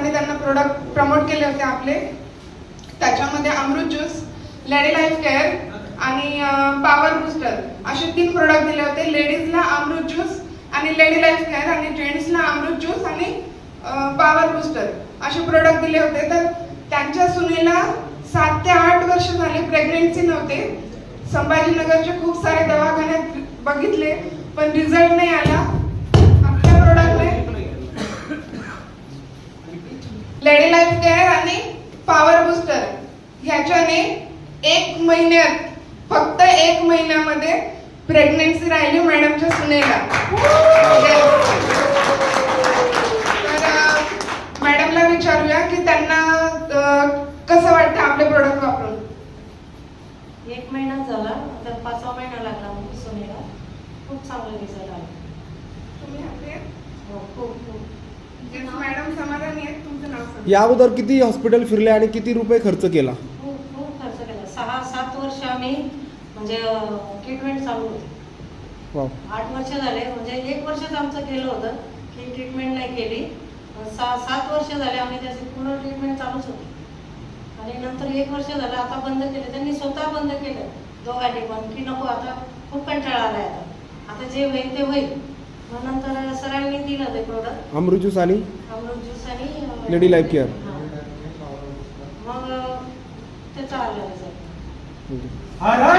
सरांनी त्यांना product promote केले होते आपले. त्याच्यामध्ये Amrit juice lady life care आणि पॉवर बुस्टर असे तीन प्रोडक्ट दिले होते. लेडीजला अमृत ज्यूस आणि लेडी लाईफ केअर आणि जेंट्सला अमृत ज्यूस आणि पॉवर बुस्टर असे प्रोडक्ट दिले होते. तर त्यांच्या सुनेला सात ते आठ वर्ष झाले प्रेग्नेन्सी नव्हते. संभाजीनगरचे खूप सारे दवाखान्यात बघितले पण रिझल्ट नाही आला. लेडी लाईफ केअर आणि पॉवर बुस्टर ह्याच्याने एक महिन्यात फक्त एक महिन्यामध्ये प्रेग्नेन्सी राहिली मॅडमच्या सुनेला. तर मॅडमला विचारूया की त्यांना कसं वाटतं आपले प्रोडक्ट वापरून? एक महिना झाला आता पाचवा महिना लागला सोनेला. खूप चांगला रिझल्ट आला. तुम्ही आहेत? हो खूप खूप. मॅडम समाधानी आहेत तुमचं नाव सांगा. या अगोदर किती हॉस्पिटल फिरले आणि किती रुपये खर्च केला? खूप खूप खर्च केला. सहा सात वर्ष आम्ही म्हणजे ट्रीटमेंट चालू होती. वाव. आठ वर्ष झाले. म्हणजे एक वर्षच आमचं गेलं होतं की ट्रीटमेंट नाही केली. पण सहा सात वर्ष झाले आम्ही त्याची पूर्ण ट्रीटमेंट चालूच होती. आणि नंतर एक वर्ष झालं आता बंद केलं. त्यांनी स्वतः बंद केलं. दोघांनी पण की नको आता खूप कंटाळा आलाय आता. आता जे होईल ते होईल. मग नंतर दिलं ते प्रोडक्ट अमृत ज्यूस आणि अमृत ज्यूस आणि अं, Lady Life Care. हां. मग अं, त्याचा आला result. हर हर